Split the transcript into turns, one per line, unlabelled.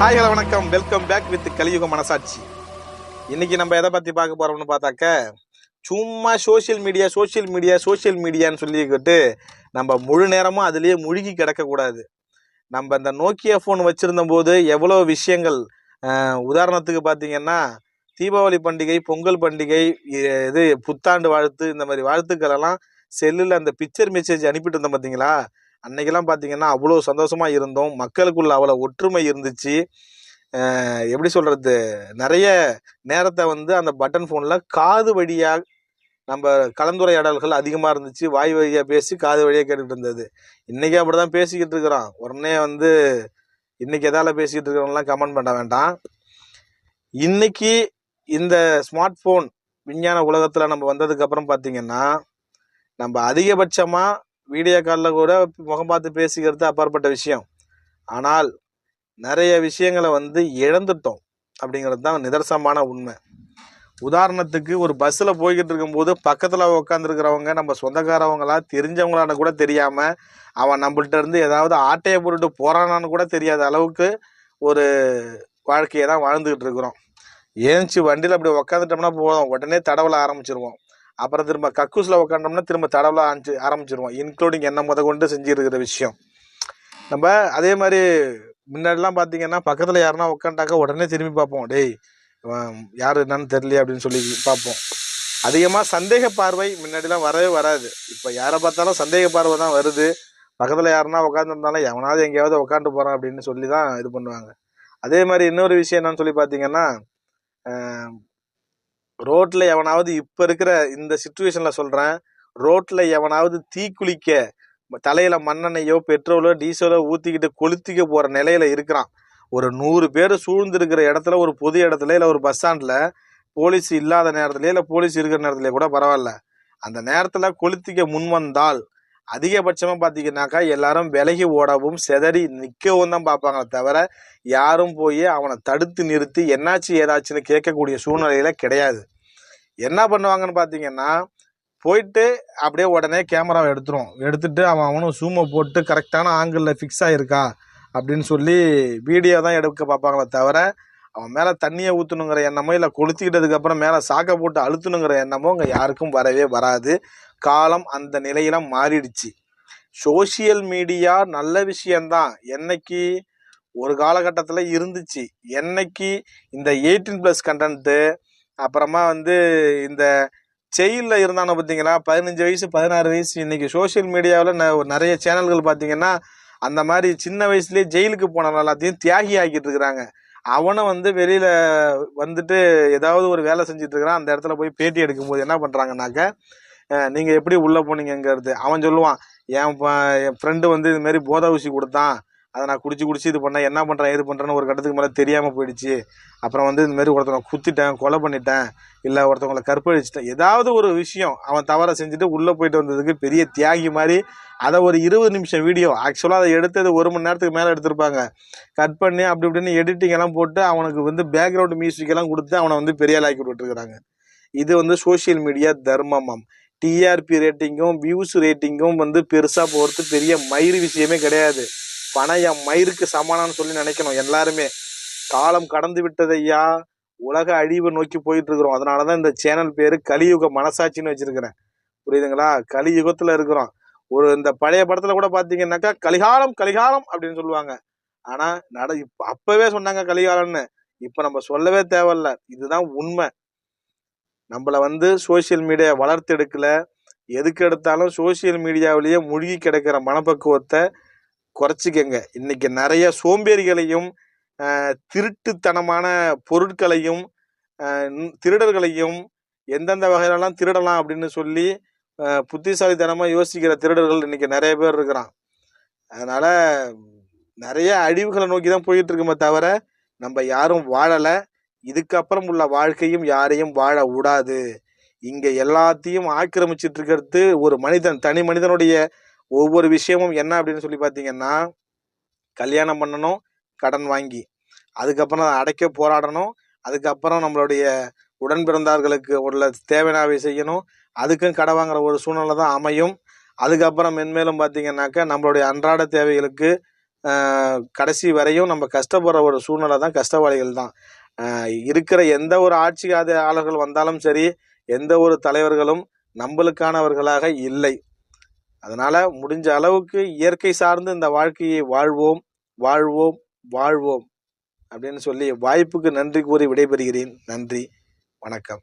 Hi hello வணக்கம். Welcome back with கலியுக மனசாட்சி. இன்னைக்கு நம்ம எதை பத்தி பார்க்க போறோம்னு பார்த்தாக்க சும்மா social media social media social மீடியான்னு சொல்லிக்கிட்டு நம்ம முழு நேரமும் அதுலேயே முழுகி கிடக்கக்கூடாது. நம்ம இந்த நோக்கியா ஃபோன் வச்சுருந்த போது எவ்வளோ விஷயங்கள் உதாரணத்துக்கு பார்த்தீங்கன்னா தீபாவளி பண்டிகை பொங்கல் பண்டிகை இது புத்தாண்டு வாழ்த்து இந்த மாதிரி வாழ்த்துக்கள் எல்லாம் செல்லில் அந்த பிக்சர் மெசேஜ் அனுப்பிட்டு இருந்தோம் பார்த்தீங்களா? அன்னைக்கெல்லாம் பார்த்தீங்கன்னா அவ்வளோ சந்தோஷமா இருந்தோம். மக்களுக்குள்ள அவ்வளோ ஒற்றுமை இருந்துச்சு. எப்படி சொல்றது? நிறைய நேரத்தை வந்து அந்த பட்டன் ஃபோனில் காது வழியாக நம்ம கலந்துரையாடல்கள் அதிகமாக இருந்துச்சு. வாய் வழியாக பேசி காது வழியாக கேட்டுட்டு இருந்தது. இன்னைக்கு அப்படிதான் பேசிக்கிட்டு இருக்கிறோம். உடனே வந்து இன்னைக்கு எதால பேசிக்கிட்டு இருக்கிறவங்களாம் கமெண்ட் பண்ண வேண்டாம். இன்னைக்கு இந்த ஸ்மார்ட் ஃபோன் விஞ்ஞான உலகத்தில் நம்ம வந்ததுக்கப்புறம் பார்த்தீங்கன்னா நம்ம அதிகபட்சமாக வீடியோ காலில் கூட முகம் பார்த்து பேசிக்கிறது அப்பாற்பட்ட விஷயம். ஆனால் நிறைய விஷயங்களை வந்து இழந்துட்டோம் அப்படிங்கிறது தான் நிதர்சனமான உண்மை. உதாரணத்துக்கு ஒரு பஸ்ஸில் போய்கிட்டு இருக்கும்போது பக்கத்தில் உட்காந்துருக்கிறவங்க நம்ம சொந்தக்காரவங்களா தெரிஞ்சவங்களான்னு கூட தெரியாமல் அவன் நம்மள்ட்ட இருந்து ஏதாவது ஆட்டையை போட்டுட்டு போகிறானான்னு கூட தெரியாத அளவுக்கு ஒரு வாழ்க்கையை தான் வாழ்ந்துக்கிட்டு இருக்கிறோம். ஏஞ்சி வண்டியில் அப்படி உக்காந்துட்டோம்னா போதும். உடனே தடவல ஆரம்பிச்சிருவோம். அப்புறம் திரும்ப கக்கூஸில் உட்காந்தோம்னா திரும்ப தடவல ஆரம்பிச்சு ஆரம்பிச்சிருவோம். இன்க்ளூடிங் என்ன முத கொண்டு செஞ்சுருக்கிற விஷயம். நம்ம அதே மாதிரி முன்னாடிலாம் பார்த்தீங்கன்னா பக்கத்தில் யாருன்னா உட்காண்டாக்கா உடனே திரும்பி பார்ப்போம் டேய் யார் என்னன்னு தெரியலையே அப்படின்னு சொல்லி பார்ப்போம் அதிகமாக சந்தேக பார்வை முன்னாடிலாம் வரவே வராது. இப்போ யாரை பார்த்தாலும் சந்தேக பார்வை தான் வருது. பக்கத்தில் யாருன்னா உட்காந்துருந்தாலும் எவனாவது எங்கேயாவது உட்காந்து போகிறான் அப்படின்னு சொல்லி தான் இது பண்ணுவாங்க. அதே மாதிரி இன்னொரு விஷயம் என்னன்னு சொல்லி பார்த்தீங்கன்னா ரோட்டில் எவனாவது இப்போ இருக்கிற இந்த சுச்சுவேஷனில் சொல்கிறேன் ரோட்டில் எவனாவது தீக்குளிக்க தலையில மண்ணெண்ணெயோ பெட்ரோலோ டீசலோ ஊற்றிக்கிட்டு கொளுத்திக்க போகிற நிலையில இருக்கிறான். ஒரு நூறு பேர் சூழ்ந்திருக்கிற இடத்துல ஒரு பொது இடத்துல இல்லை ஒரு பஸ் ஸ்டாண்டில் போலீஸ் இல்லாத நேரத்துலயே இல்லை போலீஸ் இருக்கிற நேரத்திலே கூட பரவாயில்ல. அந்த நேரத்தில் கொளுத்திக்க முன் வந்தால் அதிகபட்சமாக பார்த்தீங்கன்னாக்கா எல்லாரும் விலகி ஓடவும் செதறி நிற்கவும் தான் பார்ப்பாங்களே தவிர யாரும் போய் அவனை தடுத்து நிறுத்தி என்னாச்சு ஏதாச்சுன்னு கேட்கக்கூடிய சூழ்நிலையில கிடையாது. என்ன பண்ணுவாங்கன்னு பார்த்தீங்கன்னா போயிட்டு அப்படியே உடனே கேமராவை எடுத்துரும். எடுத்துட்டு அவன் அவனும் சூமை போட்டு கரெக்டான ஆங்கிளில் ஃபிக்ஸ் ஆகிருக்கா அப்படின்னு சொல்லி வீடியோ தான் எடுக்க பார்ப்பாங்களே தவிர அவன் மேலே தண்ணியை ஊற்றணுங்கிற எண்ணமோ இல்லை கொளுத்திக்கிட்டதுக்கப்புறம் மேலே சாக்கை போட்டு அழுத்தணுங்கிற எண்ணமோ அங்கே யாருக்கும் வரவே வராது. காலம் அந்த நிலையில மாறிடுச்சு. சோஷியல் மீடியா நல்ல விஷயம்தான். என்னைக்கு ஒரு காலகட்டத்தில் இருந்துச்சு. என்னைக்கு இந்த எயிட்டீன் ப்ளஸ் கண்டென்ட்டு அப்புறமா வந்து இந்த செயலில் இருந்தானோ பார்த்தீங்களா பதினஞ்சு வயசு பதினாறு வயசு இன்றைக்கி சோஷியல் மீடியாவில் நிறைய சேனல்கள் பார்த்தீங்கன்னா அந்த மாதிரி சின்ன வயசுலேயே ஜெயிலுக்கு போனவன் எல்லாத்தையும் தியாகி ஆக்கிட்டு இருக்கிறாங்க. அவனை வந்து வெளியில் வந்துட்டு ஏதாவது ஒரு வேலை செஞ்சுட்டு இருக்கிறான். அந்த இடத்துல போய் பேட்டி எடுக்கும்போது என்ன பண்ணுறாங்கனாக்க நீங்கள் எப்படி உள்ளே போனீங்கங்கிறது. அவன் சொல்லுவான் என் ப- என் ஃப்ரெண்டு வந்து இதுமாரி போத ஊசி கொடுத்தான். அதை நான் குடிச்சு குடிச்சு இது பண்ணேன். என்ன பண்றேன் ஏது பண்றேன்னு ஒரு கட்டத்துக்கு மேலே தெரியாம போயிடுச்சு. அப்புறம் வந்து இந்த மாதிரி ஒருத்தவங்க குத்திட்டேன் கொலை பண்ணிட்டேன் இல்லை ஒருத்தவங்களை கற்பழிச்சிட்டேன். ஏதாவது ஒரு விஷயம் அவன் தவறை செஞ்சுட்டு உள்ளே போயிட்டு வந்ததுக்கு பெரிய தியாகி மாதிரி அதை ஒரு இருபது நிமிஷம் வீடியோ ஆக்சுவலாக அதை எடுத்தது ஒரு மணி நேரத்துக்கு மேலே எடுத்திருப்பாங்க. கட் பண்ணி அப்படி இப்படின்னு எடிட்டிங் எல்லாம் போட்டு அவனுக்கு வந்து பேக்ரவுண்ட் மியூசிக் எல்லாம் கொடுத்து அவனை வந்து பெரிய ஆளாக்கி விட்டுருக்குறாங்க. இது வந்து சோஷியல் மீடியா தர்மமம். டிஆர்பி ரேட்டிங்கும் வியூஸ் ரேட்டிங்கும் வந்து பெருசாக போகிறது பெரிய மயிறு விஷயமே கிடையாது. பணம் மயிருக்கு சமானம்னு சொல்லி நினைக்கணும் எல்லாருமே. காலம் கடந்து விட்டதையா உலக அழிவை நோக்கி போயிட்டு இருக்கிறோம் அதனாலதான் இந்த சேனல் பேரு கலியுக மனசாட்சின்னு வச்சிருக்கிறேன். புரியுதுங்களா? கலியுகத்துல இருக்கிறோம். ஒரு இந்த பழைய படத்துல கூட பாத்தீங்கன்னாக்கா கலிகாலம் கலிகாலம் அப்படின்னு சொல்லுவாங்க. ஆனா நட இப்ப அப்பவே சொன்னாங்க கலிகாலம்னு. இப்ப நம்ம சொல்லவே தேவையில்ல. இதுதான் உண்மை. நம்மள வந்து சோஷியல் மீடியா வளர்த்து எடுக்கல. எதுக்கு எடுத்தாலும் சோஷியல் மீடியாவிலேயே மூழ்கி கிடக்கிற மனப்பக்குவத்தை குறைச்சிக்கங்க. இன்னைக்கு நிறைய சோம்பேறிகளையும் திருட்டுத்தனமான பொருட்களையும் திருடர்களையும் எந்தெந்த வகையிலலாம் திருடலாம் அப்படின்னு சொல்லி புத்திசாலித்தனமாக யோசிக்கிற திருடர்கள் இன்னைக்கு நிறைய பேர் இருக்கிறான் அதனால் நிறைய அழிவுகளை நோக்கி தான் போயிட்டு இருக்குமே தவிர நம்ம யாரும் வாழலை. இதுக்கப்புறம் உள்ள வாழ்க்கையும் யாரையும் வாழ விடாது. இங்கே எல்லாத்தையும் ஆக்கிரமிச்சிட்டு இருக்கிறது ஒரு மனிதன் தனி மனிதனுடைய ஒவ்வொரு விஷயமும் என்ன அப்படின்னு சொல்லி பார்த்தீங்கன்னா கல்யாணம் பண்ணணும் கடன் வாங்கி. அதுக்கப்புறம் அதை அடைக்க போராடணும். அதுக்கப்புறம் நம்மளுடைய உடன் பிறந்தார்களுக்கு உள்ள தேவையானவை செய்யணும். அதுக்கும் கடை வாங்குற ஒரு சூழ்நிலை தான் அமையும். அதுக்கப்புறம் மென்மேலும் பார்த்தீங்கன்னாக்கா நம்மளுடைய அன்றாட தேவைகளுக்கு கடைசி வரையும் நம்ம கஷ்டப்படுற ஒரு சூழ்நிலை தான் கஷ்டவாளிகள் தான். இருக்கிற எந்த ஒரு ஆட்சி ஆளர்கள் வந்தாலும் சரி எந்த ஒரு தலைவர்களும் நம்மளுக்கானவர்களாக இல்லை. அதனால முடிஞ்ச அளவுக்கு இயற்கை சார்ந்து இந்த வாழ்க்கையை வாழ்வோம் வாழ்வோம் வாழ்வோம் அப்படின்னு சொல்லி வாய்ப்புக்கு நன்றி கூறி விடைபெறுகிறேன். நன்றி. வணக்கம்.